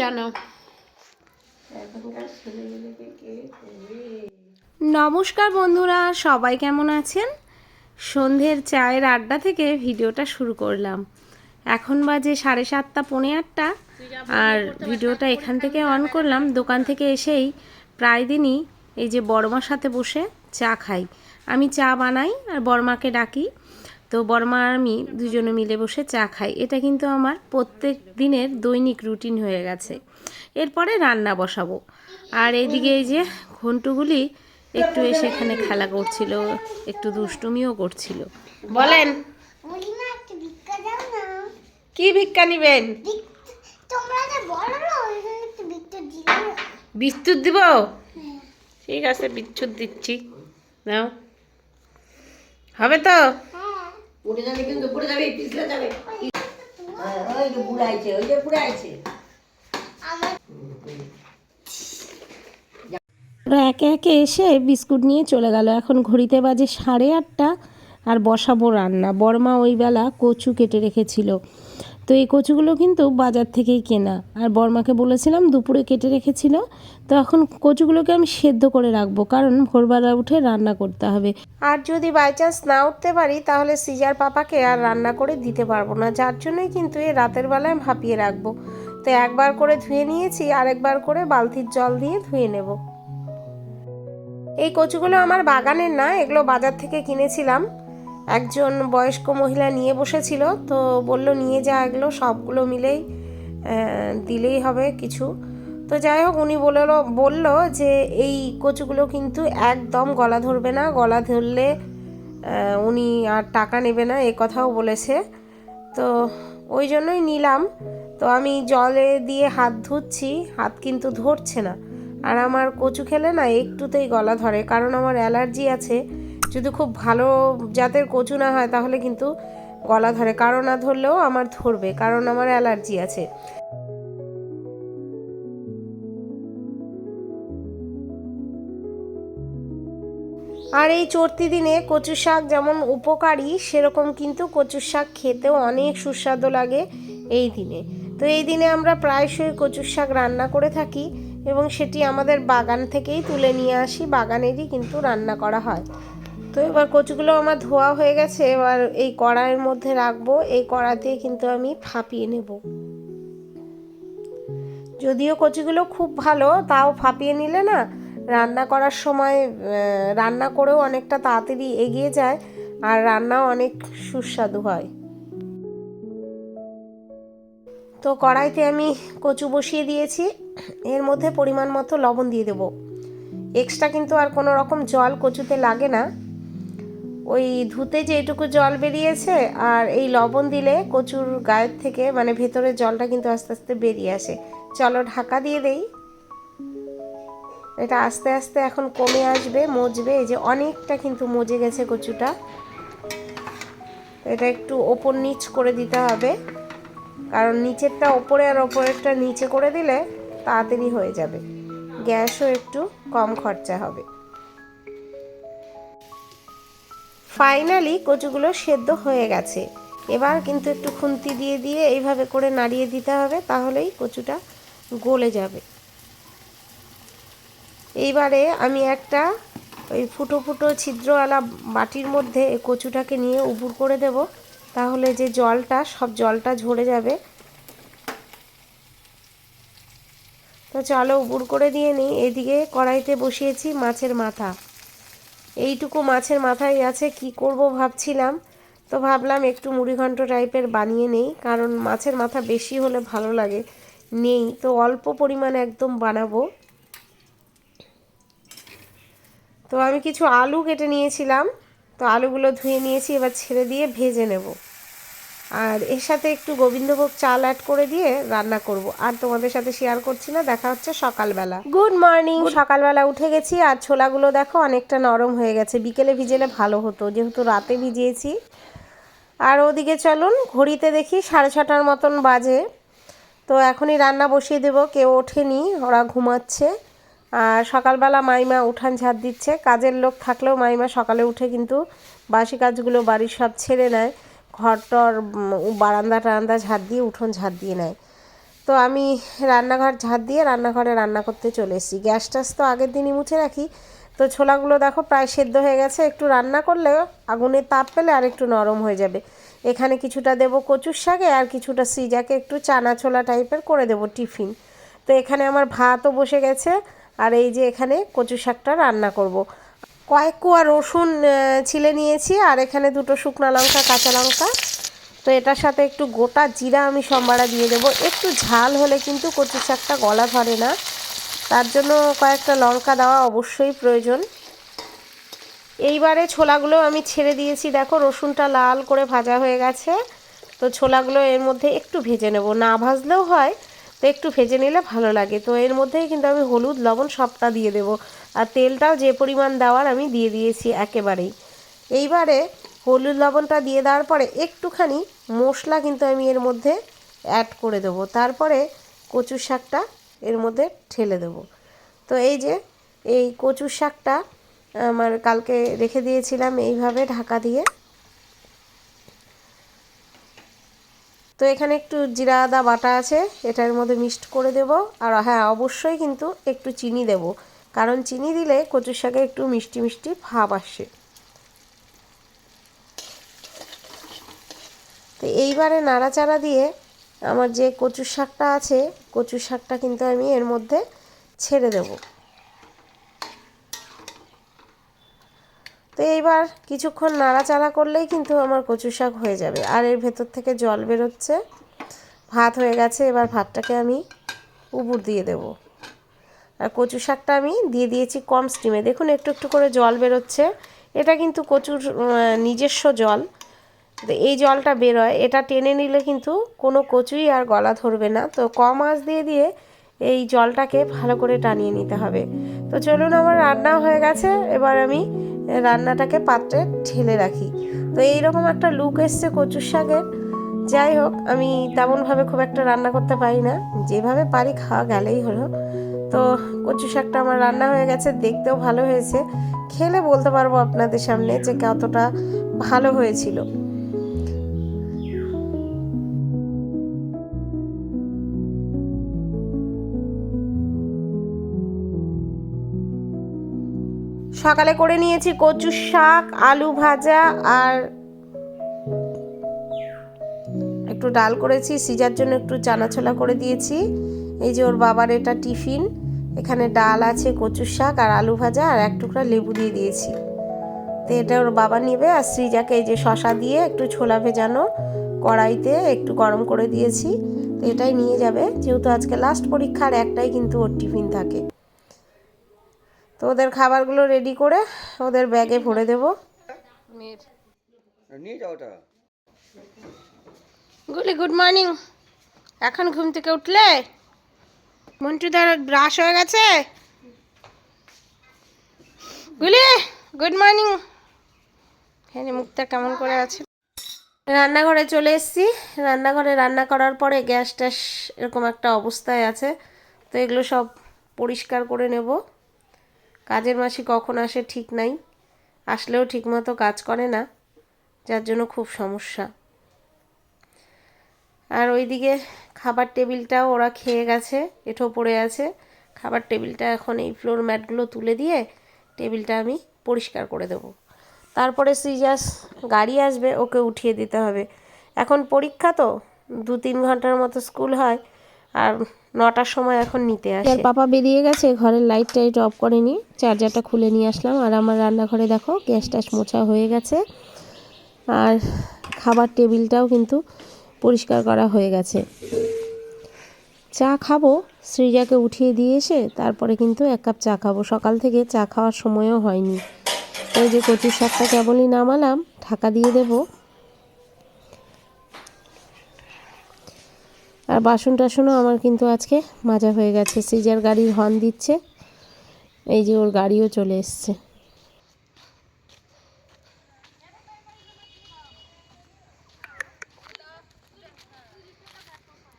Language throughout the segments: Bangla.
জানো। নমস্কার বন্ধুরা, সবাই কেমন আছেন? সন্ধ্যের চায়ের আড্ডা থেকে ভিডিওটা শুরু করলাম। এখন বাজে সাড়ে সাতটা, পৌনে আটটা, আর ভিডিওটা এখান থেকে অন করলাম। দোকান থেকে এসেই প্রায় দিনই এই যে বড়মার সাথে বসে চা খাই। আমি চা বানাই আর বড়মাকে ডাকি। তো বড়মা আর আমি দুজনে মিলে বসে চা খাই। এটা কিন্তু আমার প্রত্যেক দিনের দৈনিক রুটিন হয়ে গেছে। এরপরে রান্না বসাবো। আর এইদিকে এই যে ঘন্টুগুলি একটু এসে এখানে খেলা করছিল, একটু দুষ্টুমিও করছিল। বলেন। কি ভিক্ষা নিবেন? বিদ্যুৎ দিব? ঠিক আছে বিদ্যুৎ দিচ্ছি। নাও। হবে তো? হ্যাঁ, ওরা একে একে এসে বিস্কুট নিয়ে চলে গেল। এখন ঘড়িতে বাজে সাড়ে আটটা আর বসাবো রান্না। বর্মা ওই বেলা কচু কেটে রেখেছিল। তো এই কচুগুলো কিন্তু বাজার থেকেই কেনা। আর বর্মাকে বলেছিলাম দুপুরে কেটে রেখেছিল। তো এখন কচুগুলোকে আমি সেদ্ধ করে রাখব, কারণ ভোরবেলা উঠে রান্না করতে হবে। আর যদি বাই চান্স না উঠতে পারি, তাহলে সিজার পাপাকে আর রান্না করে দিতে পারব না। যার জন্যই কিন্তু এই রাতের বেলায় ভাপিয়ে রাখব। তো একবার করে ধুয়ে নিয়েছি, আরেকবার করে বালতির জল দিয়ে ধুয়ে নেব। এই কচুগুলো আমার বাগানের না, এগুলো বাজার থেকে কিনেছিলাম। একজন বয়স্ক মহিলা নিয়ে বসেছিল, তো বলল, নিয়ে যা এগুলো, সবগুলো মিলেই দিলেই হবে কিছু। তো যাই হোক, উনি বলল, বলল যে, এই কচুগুলো কিন্তু একদম গলা ধরবে না, গলা ধরলে উনি আর টাকা নেবে না, এ কথাও বলেছে। তো ওই জন্যই নিলাম। তো আমি জলে দিয়ে হাত ধুচ্ছি, হাত কিন্তু ধরছে না। আর আমার কচু খেলে না একটুতেই গলা ধরে, কারণ আমার অ্যালার্জি আছে। যদি খুব ভালো জাতের কচু না হয়, তাহলে কিন্তু গলা ধরে। কারও না ধরলেও আমার ধরবে, কারণ আমার অ্যালার্জি আছে। আর এই চর্তি দিনে কচু শাক যেমন উপকারী, সেরকম কিন্তু কচু শাক খেতেও অনেক সুস্বাদু লাগে এই দিনে। তো এই দিনে আমরা প্রায়শই কচুর শাক রান্না করে থাকি এবং সেটি আমাদের বাগান থেকেই তুলে নিয়ে আসি, বাগানেরই কিন্তু রান্না করা হয়। তো এবার কচুগুলো আমার ধোয়া হয়ে গেছে, এবার এই কড়াইয়ের মধ্যে রাখব। এই কড়াতে কিন্তু আমি ফাঁপিয়ে নেব। যদিও কচুগুলো খুব ভালো, তাও ফাঁপিয়ে নিলে না রান্না করার সময় রান্না করেও অনেকটা তাড়াতাড়ি এগিয়ে যায় আর রান্নাও অনেক সুস্বাদু হয়। তো কড়াইতে আমি কচু বসিয়ে দিয়েছি। এর মধ্যে পরিমাণ মতো লবণ দিয়ে দেবো। এক্সট্রা কিন্তু আর কোনো রকম জল কচুতে লাগে না। ওই ধুতে যেটুকু জল বেরিয়েছে আর এই লবণ দিলে কচুর গায়ের থেকে মানে ভেতরের জলটা কিন্তু আস্তে আস্তে বেরিয়ে আসে। চলো ঢাকা দিয়ে দেই। এটা আস্তে আস্তে এখন কমে আসবে, মজবে। এই যে অনেকটা কিন্তু মজে গেছে কচুটা। এটা একটু ওপর নিচ করে দিতে হবে। কারণ নিচেরটা ওপরে আর ওপরেরটা নিচে করে দিলে তাড়াতাড়ি হয়ে যাবে। গ্যাসও একটু কম খরচা হবে। ফাইনালি কচুগুলো সেদ্ধ হয়ে গেছে। এবার কিন্তু একটু খুন্তি দিয়ে দিয়ে এইভাবে করে নাড়িয়ে দিতে হবে, তাহলেই কচুটা গলে যাবে। এইবারে আমি একটা ওই ফুটো ফুটো ছিদ্রওয়ালা বাটির মধ্যে কচুটাকে নিয়ে উপুর করে দেব, তাহলে যে জলটা, সব জলটা ঝরে যাবে। তো চলো উপুর করে দিয়ে নিই। এদিকে কড়াইতে বসিয়েছি মাছের মাথা। এইটুকু মাছের মাথায় আছে, কি করব ভাবছিলাম। তো ভাবলাম একটু মুড়িঘণ্ট টাইপের বানিয়ে নেই, কারণ মাছের মাথা বেশি হলে ভালো লাগে। নেই, তো অল্প পরিমাণ একদম বানাবো। তো আমি কিছু আলু কেটে নিয়েছিলাম, তো আলুগুলো ধুয়ে নিয়েছি, এবার ছেড়ে দিয়ে ভেজে নেব। আর এর সাথে একটু গোবিন্দভোগ চাল অ্যাড করে দিয়ে রান্না করব। আর তোমাদের সাথে শেয়ার করছি না দেখা হচ্ছে সকালবেলা। গুড মর্নিং সকালবেলা উঠে গেছি আর ছোলাগুলো দেখো অনেকটা নরম হয়ে গেছে। বিকেলে ভিজেলে ভালো হতো যেহেতু রাতে ভিজিয়েছি। আর ওদিকে চলুন ঘড়িতে দেখি সাড়ে ছটার মতন বাজে। তো এখনই রান্না বসিয়ে দেবো কেউ ওঠেনি ওরা ঘুমাচ্ছে। আর সকালবেলা মাইমা উঠান ঝাড় দিচ্ছে। কাজের লোক থাকলেও মাইমা সকালে উঠে কিন্তু বাসি কাজগুলো বাড়ির সব ছেড়ে নেয় টর বারান্দা টারান্দা ঝাড় দিয়ে, উঠোন ঝাড় দিয়ে নেয়। তো আমি রান্নাঘর ঝাড় দিয়ে রান্নাঘরে রান্না করতে চলে এসেছি। গ্যাস টাস তো আগের দিনই মুছে রাখি। তো ছোলাগুলো দেখো প্রায় সেদ্ধ হয়ে গেছে। একটু রান্না করলে আগুনে তাপ পেলে আর একটু নরম হয়ে যাবে। এখানে কিছুটা দেব কচুর শাকে আর কিছুটা সিজাকে একটু চানা ছোলা টাইপের করে দেব টিফিন। তো এখানে আমার ভাতও বসে গেছে। আর এই যে এখানে কচু শাকটা রান্না করব। কয়েক কোয়া রসুন ছিলে নিয়েছি আর এখানে দুটো শুকনো লঙ্কা, কাঁচা লঙ্কা। তো এটার সাথে একটু গোটা জিরা আমি সম্বারা দিয়ে দেবো। একটু ঝাল হলে কিন্তু কচু শাকটা গলা ধরে না। তার জন্য কয়েকটা লঙ্কা দেওয়া অবশ্যই প্রয়োজন। এইবারে ছোলাগুলো আমি ছেড়ে দিয়েছি। দেখো, রসুনটা লাল করে ভাজা হয়ে গেছে। তো ছোলাগুলো এর মধ্যে একটু ভেজে নেব। না ভাজলেও হয় তো একটু ভেজে নিলে ভালো লাগে। তো এর মধ্যেই কিন্তু আমি হলুদ, লবণ সবটা দিয়ে দেবো। আর তেলটাও যে পরিমাণ দেওয়ার আমি দিয়ে দিয়েছি একেবারেই। এইবারে হলুদ, লবণটা দিয়ে দেওয়ার পরে একটুখানি মশলা কিন্তু আমি এর মধ্যে অ্যাড করে দেবো। তারপরে কচু শাকটা এর মধ্যে ঠেলে দেবো। তো এই যে, এই কচু শাকটা আমার কালকে রেখে দিয়েছিলাম এইভাবে ঢাকা দিয়ে। তো এখানে একটু জিরা আদা বাটা আছে, এটার মধ্যে মিক্সড করে দেব। আর হ্যাঁ অবশ্যই কিন্তু একটু চিনি দেব, কারণ চিনি দিলে কচুর শাকে একটু মিষ্টি মিষ্টি ভাব আসে। তো এইবারে নাড়াচাড়া দিয়ে আমার যে কচুর শাকটা আছে, কচুর শাকটা কিন্তু আমি এর মধ্যে ছেড়ে দেব। তো এইবার কিছুক্ষণ নাড়াচাড়া করলেই কিন্তু আমার কচু শাক হয়ে যাবে। আর এর ভেতর থেকে জল বেরোচ্ছে। ভাত হয়ে গেছে, এবার ভাতটাকে আমি উপর দিয়ে দেব। আর কচু শাকটা আমি দিয়ে দিয়েছি কম স্টিমে দেখুন, একটু একটু করে জল বেরোচ্ছে। এটা কিন্তু কচুর নিজস্ব জল। এই জলটা বেরোয়। এটা টেনে নিলে কিন্তু কোনো কচুই আর গলা ধরবে না। তো কম আঁচ দিয়ে দিয়ে এই জলটাকে ভালো করে টানিয়ে নিতে হবে। তো চলুন, আমার রান্না হয়ে গেছে। এবার আমি রান্নাটাকে পাত্রে ঢেলে রাখি। তো এইরকম একটা লুক এসছে কচুর শাকের। যাই হোক, আমি তেমনভাবে খুব একটা রান্না করতে পারি না। যেভাবে পারি খাওয়া গেলেই হলো। তো কচু শাকটা আমার রান্না হয়ে গেছে, দেখতেও ভালো হয়েছে। খেলে বলতে পারব আপনাদের সামনে যে কতটা ভালো হয়েছিল। সকালে করে নিয়েছি কচুর শাক, আলু ভাজা আর একটু ডাল করেছি। সিজার জন্য একটু চানা ছোলা করে দিয়েছি। এই যে ওর বাবার এটা টিফিন, এখানে ডাল আছে, কচু শাক আর আলু ভাজা আর এক টুকরা লেবু দিয়ে দিয়েছি। তো এটা ওর বাবা নেবে আর সৃজাকে এই যে শশা দিয়ে একটু ছোলা ভেজানো কড়াইতে একটু গরম করে দিয়েছি। তো এটাই নিয়ে যাবে। যেহেতু আজকে লাস্ট পরীক্ষার একটাই কিন্তু ওর টিফিন থাকে। তো ওদের খাবারগুলো রেডি করে ওদের ব্যাগে ভরে দেব। নিয়ে যাও ওটা। গুলি গুড মর্নিং এখন ঘুম থেকে উঠলে? মন্টু ধর ব্রাশ হয়ে গেছে? গুলি গুড মর্নিং হ্যাঁ মুখটা কেমন করে আছে। রান্নাঘরে চলে এসেছি। রান্নাঘরে রান্না করার পরে গ্যাস ট্যাস এরকম একটা অবস্থায় আছে। তো এগুলো সব পরিষ্কার করে নেব। কাজের মাসি কখন আসে ঠিক নাই। আসলেও ঠিকমতো কাজ করে না, যার জন্য খুব সমস্যা। আর ওইদিকে খাবার টেবিলটাও ওরা খেয়ে গেছে, এঠো পড়ে আছে। খাবার টেবিলটা এখন এই ফ্লোর ম্যাটগুলো তুলে দিয়ে টেবিলটা আমি পরিষ্কার করে দেব। তারপরে সিজাস গাড়ি আসবে, ওকে উঠিয়ে দিতে হবে। এখন পরীক্ষা তো দু তিন ঘণ্টার মতো স্কুল হয়। আর নটার সময় এখন নিতে আসে। আর পাপা বেরিয়ে গেছে, ঘরের লাইট টাইট অফ করেনি। চার্জারটা খুলে নিয়ে আসলাম। আর আমার রান্নাঘরে দেখো, গ্যাস ট্যাস মোছা হয়ে গেছে। আর খাবার টেবিলটাও কিন্তু পরিষ্কার করা হয়ে গেছে। চা খাব, সৃজাকে উঠিয়ে দিয়ে এসে তারপরে কিন্তু এক কাপ চা খাব। সকাল থেকে চা খাওয়ার সময়ও হয়নি। ওই যে কচুর শাকটা কেবলই নামালাম, ঢাকা দিয়ে দেব। আর বাসন টাসনও আমার কিন্তু আজকে মাজা হয়ে গেছে। সিজার গাড়ির হর্ন দিচ্ছে। এই যে ওর গাড়িও চলে এসছে।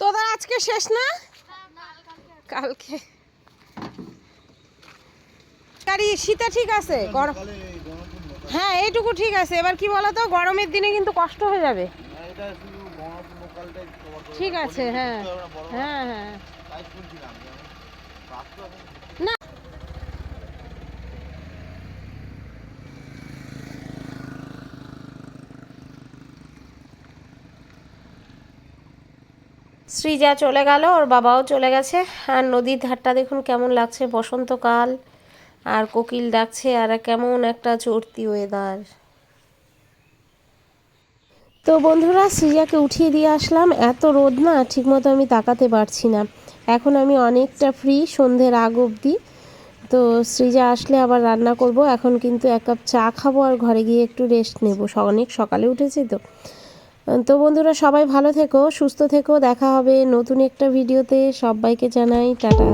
তোদের আজকে শেষ না? কালকে। গাড়ি, শীতে ঠিক আছে, গরম। হ্যাঁ এইটুকু ঠিক আছে। এবার কি বলতো, গরমের দিনে কিন্তু কষ্ট হয়ে যাবে এটা শুধু গণপূর্ণকালটাই তোমার তো ঠিক আছে হ্যাঁ। হ্যাঁ হ্যাঁ। শ্রীজা চলে গেল ওর বাবাও চলে গেছে। আর নদীর ধারটা দেখুন কেমন লাগছে বসন্তকাল। আর কোকিল ডাকছে আর কেমন একটা চড়তি ওয়েদার তো বন্ধুরা শ্রীজাকে উঠিয়ে দিয়ে আসলাম। এত রোদ না, ঠিকমতো আমি তাকাতে পারছি না। এখন আমি অনেকটা ফ্রি সন্ধ্যের আগ অবধি। তো সৃজা আসলে আবার রান্না করব। এখন কিন্তু এক কাপ চা খাব আর ঘরে গিয়ে একটু রেস্ট নেব। অনেক সকালে উঠেছি তো। তো বন্ধুরা, সবাই ভালো থেকো, সুস্থ থেকো। দেখা হবে নতুন একটা ভিডিওতে সবাইকে জানাই, টাটা।